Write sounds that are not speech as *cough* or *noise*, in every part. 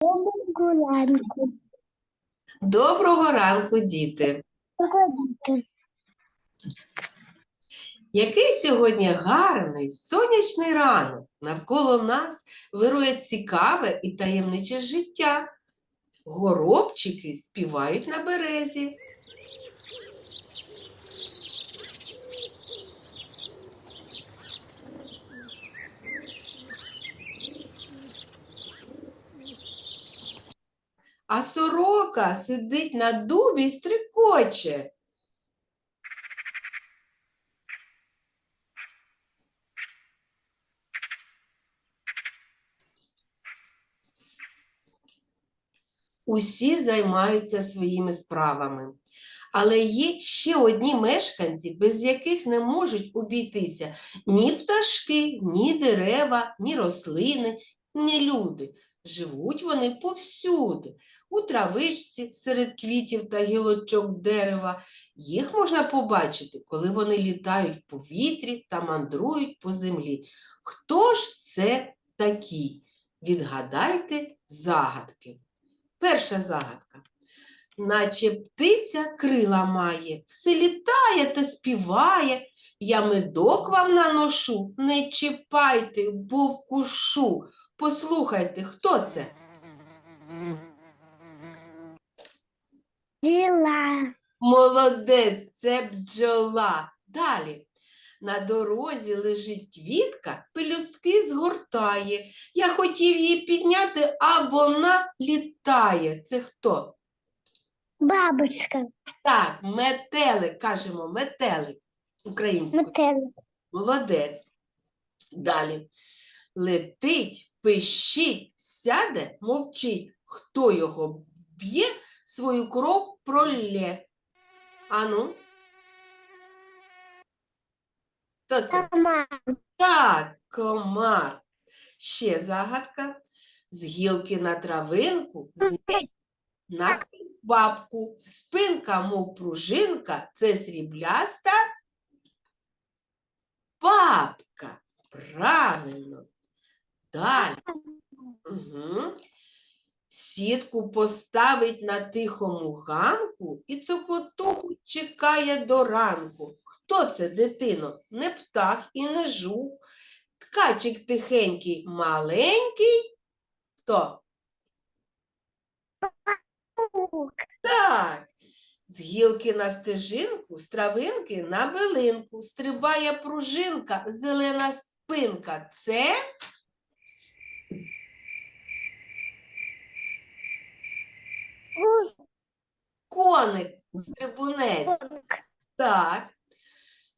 Гулянку. Доброго ранку, діти! Який сьогодні гарний сонячний ранок. Навколо нас вирує цікаве і таємниче життя. Горобчики співають на березі. А сорока сидить на дубі й стрикоче. Усі займаються своїми справами. Але є ще одні мешканці, без яких не можуть обійтися ні пташки, ні дерева, ні рослини, ні люди. Живуть вони повсюди, у травичці, серед квітів та гілочок дерева. Їх можна побачити, коли вони літають в повітрі та мандрують по землі. Хто ж це такі? Відгадайте загадки. Перша загадка. Наче птиця крила має, все літає та співає. Я медок вам наношу, не чіпайте, бо вкушу. Послухайте, хто це? Діла. Молодець, це бджола. Далі. На дорозі лежить квітка, пелюстки згортає. Я хотів її підняти, а вона літає. Це хто? Бабочка. Так, метелик, кажемо, метелик українською. Метелик. Молодець. Далі. Летить, пищить, сяде, мовчить. Хто його б'є, свою кров пролє. Ану. Хто це? Комар. Так, комар. Ще загадка. З гілки на травинку, з неї на бабку. Спинка, мов пружинка, це срібляста бабка. Правильно. Далі. Угу. Сітку поставить на тихому ганку і цокотуху чекає до ранку. Хто це, дитино? Не птах і не жук. Ткачик тихенький, маленький. Хто? Так. З гілки на стежинку, з травинки на билинку. Стрибає пружинка, зелена спинка. Це коник, стрибунець. Так.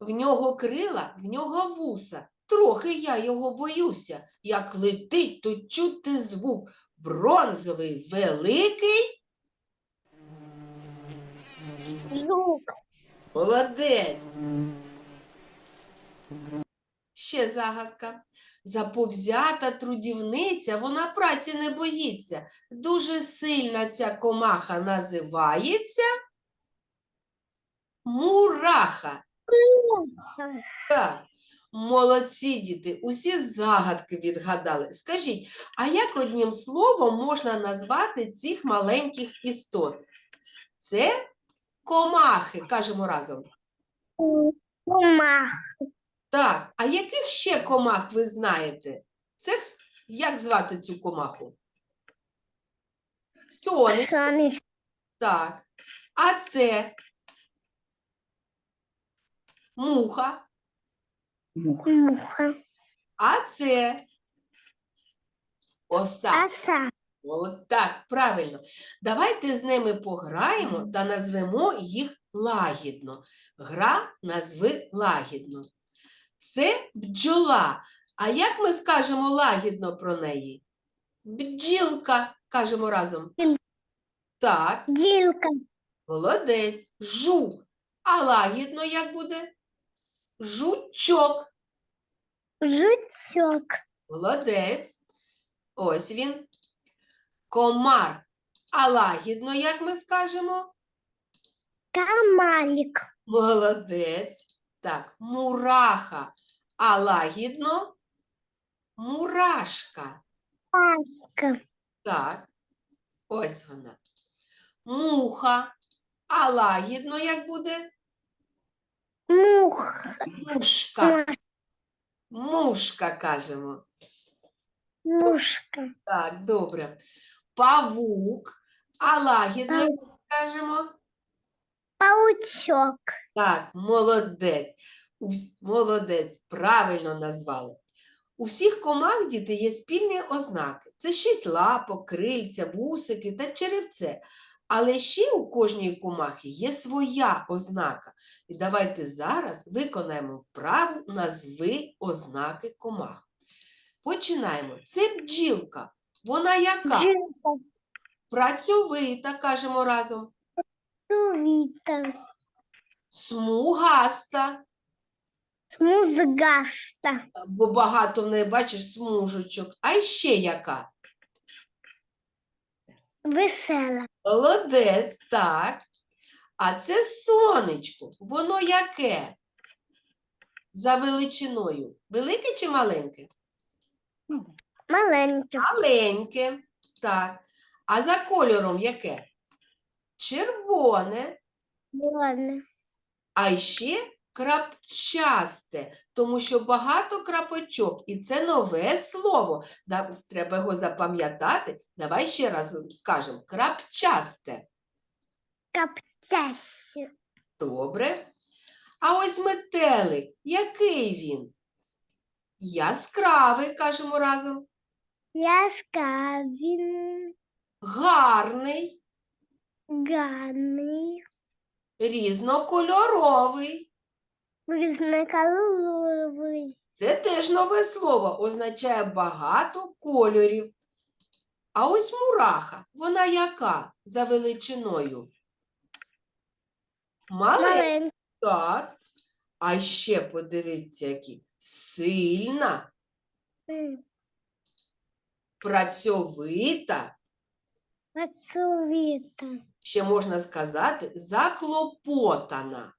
В нього крила, в нього вуса. Трохи я його боюся. Як летить, то чути звук. Бронзовий, великий. Жук. Молодець. Ще загадка. Заповзята трудівниця, вона праці не боїться. Дуже сильна ця комаха називається мураха. Так, молодці діти, усі загадки відгадали. Скажіть, а як одним словом можна назвати цих маленьких істот? Це комахи, кажемо разом. Комах. Так, а яких ще комах ви знаєте? Це як звати цю комаху? Сонечко. так. А це муха, Муха. а це оса. Оса. От так, правильно. Давайте з ними пограємо та назвемо їх лагідно. Гра назви лагідно. Це бджола. А як ми скажемо лагідно про неї? Бджілка, кажемо разом. Так, Ділка. молодець. Жук. А лагідно як буде? Жучок. Жучок. Молодець. Ось він. Комар. А лагідно, як ми скажемо? Камалік. Молодець. Так, мураха. А лагідно? Мурашка. Паска. Так. Ось вона. Муха. А лагідно як буде? Мух. Мушка. Мушка кажемо. Мушка. Так, добре. Павук. А лагідно як скажемо? Паучок. Так, молодець. Молодець, правильно назвали. У всіх комах діти є спільні ознаки. Це шість лапок, крильця, вусики та черевце. Але ще у кожній комахи є своя ознака. І давайте зараз виконаємо вправу назви ознаки комах. Починаємо. Це бджілка. Вона яка? Працьовита, кажемо разом. Сувіта. Смугаста. Музгаста. бо багато в неї, бачиш, смужечок. А ще яка? Весела. Молодець, так. А це сонечко. Воно яке? За величиною. Велике чи маленьке? Маленька. Маленьке. Так. А за кольором яке? Червоне. Ладно. А ще крапчасте, тому що багато крапочок, і це нове слово. Да- Треба його запам'ятати. Давай ще раз скажемо крапчасте. Каптясі. Добре. А ось метелик, який він? Яскравий, кажемо разом. Яскравий. Гарний, Гарний. різнокольоровий. Різнокольоровий. Це теж нове слово, означає багато кольорів. А ось мураха, вона яка за величиною? Маленька. Так. А ще подивіться, які сильна, працьовита, Працьовита. ще можна сказати, заклопотана.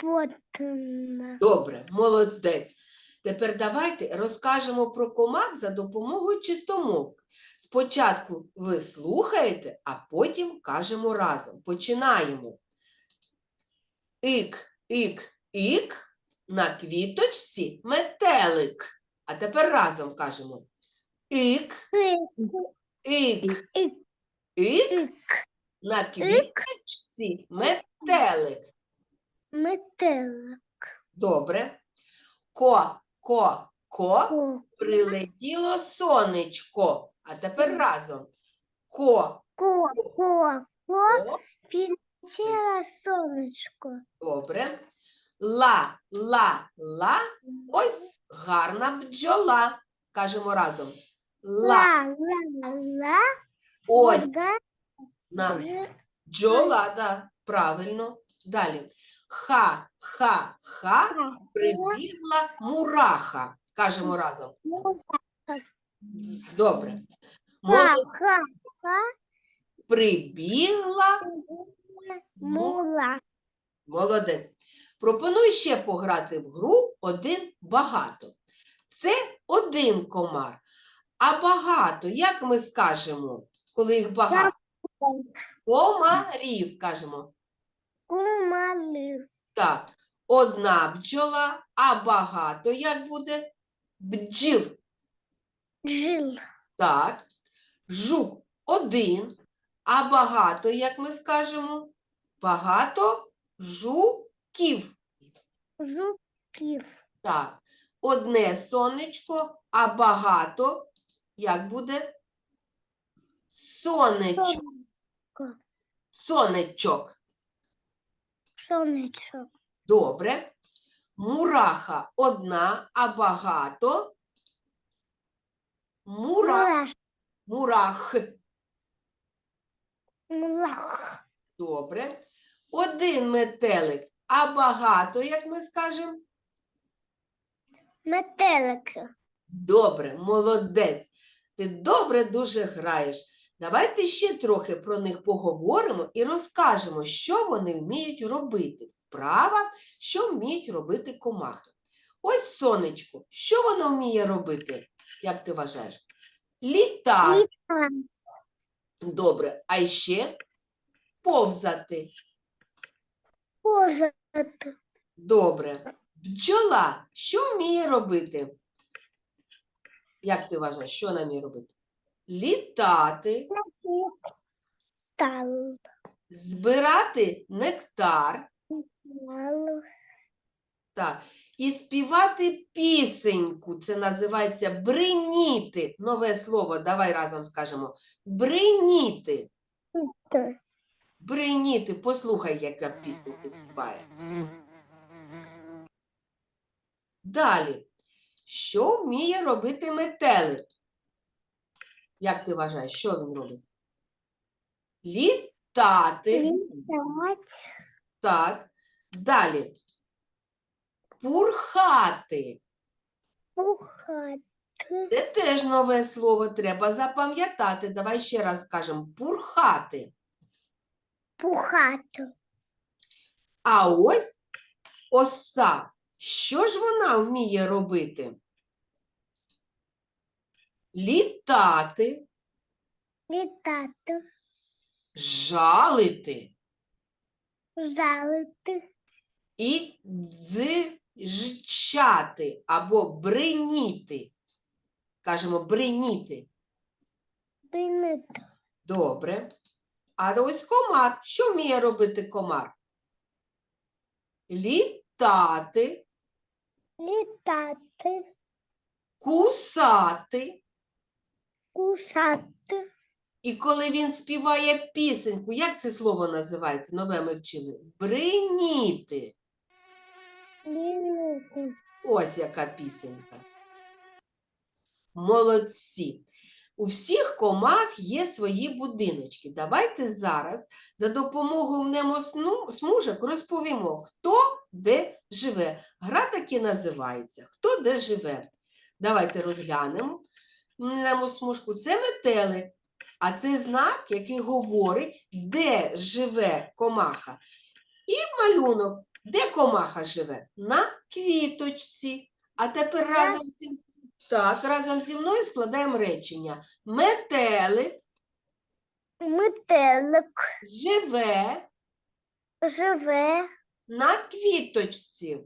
Закупотана. Добре, молодець. Тепер давайте розкажемо про комах за допомогою чистомовки. Спочатку ви слухаєте, а потім кажемо разом. Починаємо. Ік, ік, ік, на квіточці метелик. А тепер разом кажемо. Ік, ік, Ік. на квіточці метелик. Метелик. Добре. Ко, ко, ко, прилетіло сонечко. А тепер разом. Ко. Ко. Ко. ко, Прилетіло сонечко. добре. Ла, ла, ла. Ось гарна бджола. Кажемо разом. Ла, Ла. Ла. Ла. ось на бджола, да, правильно. Далі. Ха, ха, ха, прибігла мураха. Кажемо разом. Добре. Ха-ха-ха Прибігла Мула. Молодець. Пропоную ще пограти в гру один багато. Це один комар. А багато, як ми скажемо, коли їх багато? Комарів, кажемо. Кумалив. Так, одна бджола, а багато як буде? Бджіл. Жил. Так. Жук один, а багато, як ми скажемо? Багато жуків. Жуків. Так, одне сонечко, а багато, як буде? Сонечко, сонечок. Сонечок. Добре. Мураха одна, а багато. Мура, Мураш. мурах. Добре. Один метелик, а багато, як ми скажемо? Метелик. Добре, молодець. Ти добре дуже граєш. Давайте ще трохи про них поговоримо і розкажемо, що вони вміють робити. Вправа, що вміють робити комахи. Ось сонечко, що воно вміє робити, як ти вважаєш? Літати, Літа. Добре. А ще повзати. Позад. Добре. Бджола що вміє робити? Як ти вважаєш, що вона вміє робити? Літати, Стал. збирати нектар, так, і співати пісеньку. Це називається бриніти. Нове слово, давай разом скажемо. Бриніти. Бриніти. Послухай, яка пісенька співає. Далі. Що вміє робити метелик? Як ти вважаєш, що він робить? Літати. Літать. Так. Далі. Пурхати. Пухати. Це теж нове слово треба запам'ятати. Давай ще раз скажемо. Пурхати. Пухати. А ось оса. Що ж вона вміє робити? Літати, Літати. жалити Жалити. і дзижчати або бриніти. Кажемо бриніти. Динити. Добре. А ось комар. Що вміє робити комар? Літати, Літати. кусати. Кусати. І коли він співає пісеньку, як це слово називається? Нове ми вчили. Бриніти. Динити. Ось яка пісенька. Молодці. У всіх комах є свої будиночки. Давайте зараз за допомогою мнемосмужок розповімо, хто де живе. Гра таки називається Хто де живе. Давайте розглянемо мнемосмужку. Це метелик, а це знак, який говорить, де живе комаха. І малюнок, де комаха живе? На квіточці. А тепер разом зі, так, разом зі мною складаємо речення. Метелик Метелик. живе Живе на квіточці.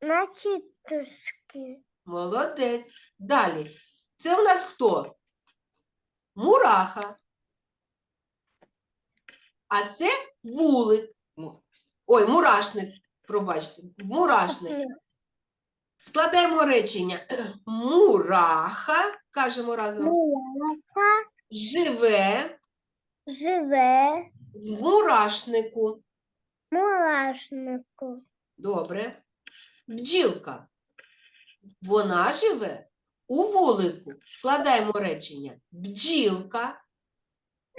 на кітушки. Молодець. Далі. Це у нас хто? Мураха. А це вулик. Ой, мурашник. Пробачте. Мурашник. Складаємо речення. *clears throat* Мураха, кажемо разом, Мураха живе живе в мурашнику. мурашнику. Добре. Бджілка. Вона живе у вулику. Складаємо речення. Бджілка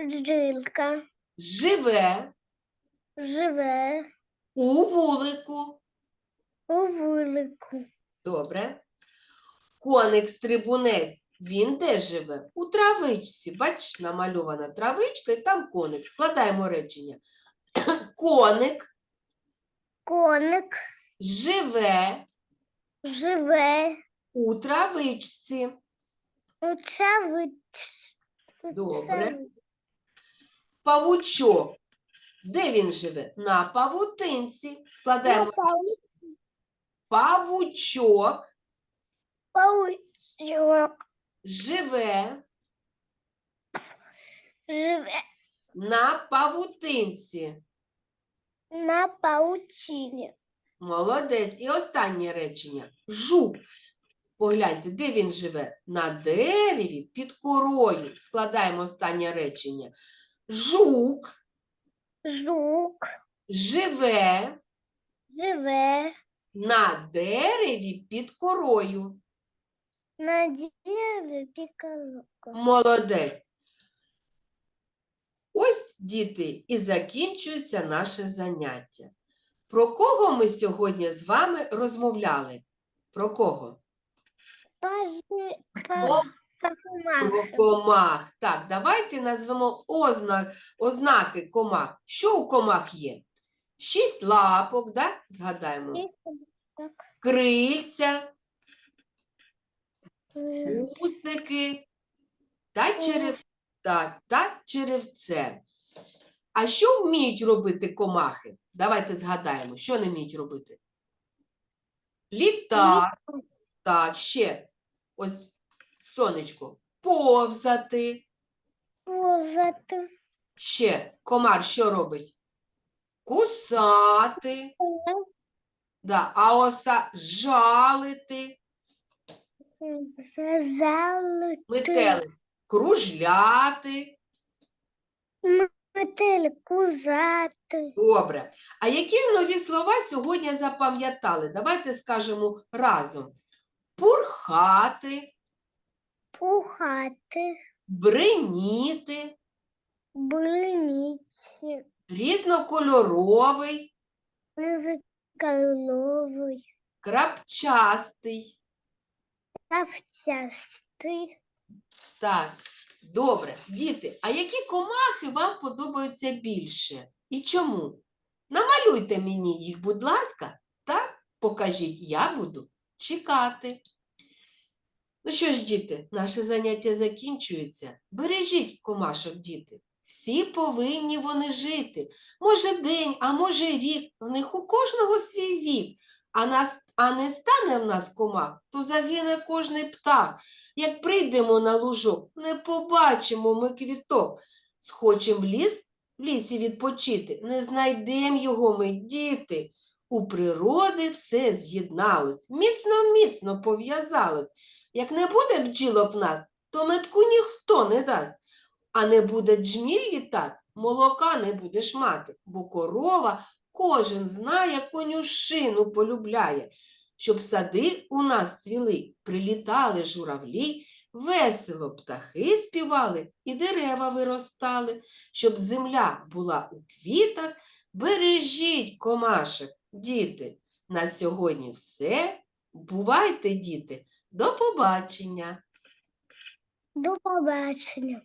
Джилка живе живе у вулику. у вулику. Добре. Коник-стрибунець. Він де живе? У травичці. Бач, намальована травичка і там коник. Складаємо речення. *clears throat* Коник Коник живе живе у травичці. у чавичці. Добре. Павучок. Де він живе? На павутинці. Складаємо павучок Паучок живе живе на павутинці. на паучині. Молодець. І останнє речення. Жук. Погляньте, де він живе? На дереві під корою. Складаємо останнє речення. Жук Жук живе живе на дереві під корою. на дереві пікалока. Молодець. Ось, діти, і закінчується наше заняття. Про кого ми сьогодні з вами розмовляли? Про кого? Про, про комах. Так, давайте назвемо ознак, ознаки комах. Що у комах є? Шість лапок, да? згадаємо. Крильця, усики та череп. Так, та черевце. А що вміють робити комахи? Давайте згадаємо, що не вміють робити. Літати. Так, ще. Ось сонечко. Повзати. Повзати. Ще комар що робить? Кусати. Да. А оса жалити. Залити. Метелик. Кружляти. Метель. Кузати. Добре. А які ж нові слова сьогодні запам'ятали? Давайте скажемо разом. Пурхати, Пухати. бриніти, Блиніці. Різнокольоровий, Ризиколовий. крапчастий. Тавчастий. Так, добре. Діти, а які комахи вам подобаються більше? І чому? Намалюйте мені їх, будь ласка, та покажіть, я буду чекати. Ну що ж, діти, наше заняття закінчується. Бережіть комашок, діти. Всі повинні вони жити. Може день, а може рік, в них у кожного свій вік. А, нас, а не стане в нас комах, то загине кожний птах. Як прийдемо на лужок, не побачимо ми квіток. Схочем в ліс, в лісі відпочити, не знайдем його ми, діти. У природи все з'єдналось, міцно-міцно пов'язалось. Як не буде бджілок в нас, то метку ніхто не дасть. А не буде джміль літати, молока не будеш мати, бо корова кожен знає, конюшину полюбляє. Щоб сади у нас цвіли, прилітали журавлі, весело птахи співали і дерева виростали. Щоб земля була у квітах, бережіть комашек, діти. На сьогодні все. Бувайте, діти, до побачення! До побачення.